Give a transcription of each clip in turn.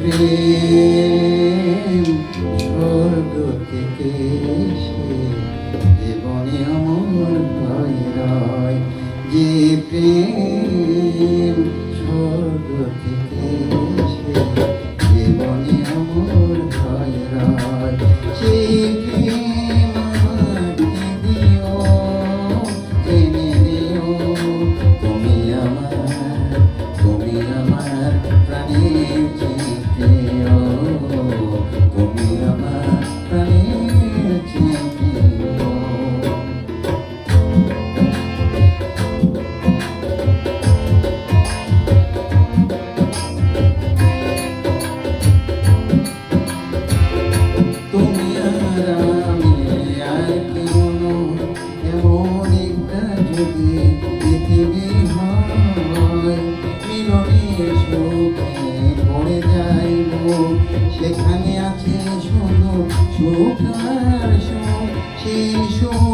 প্রেম স্বর্গ থেকে সে জীবনে আমার ভয় যে প্রেম স্বর্গ থেকে সেই সেখানে আছে শুধু সুখ সেই সুখ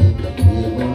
Thank you.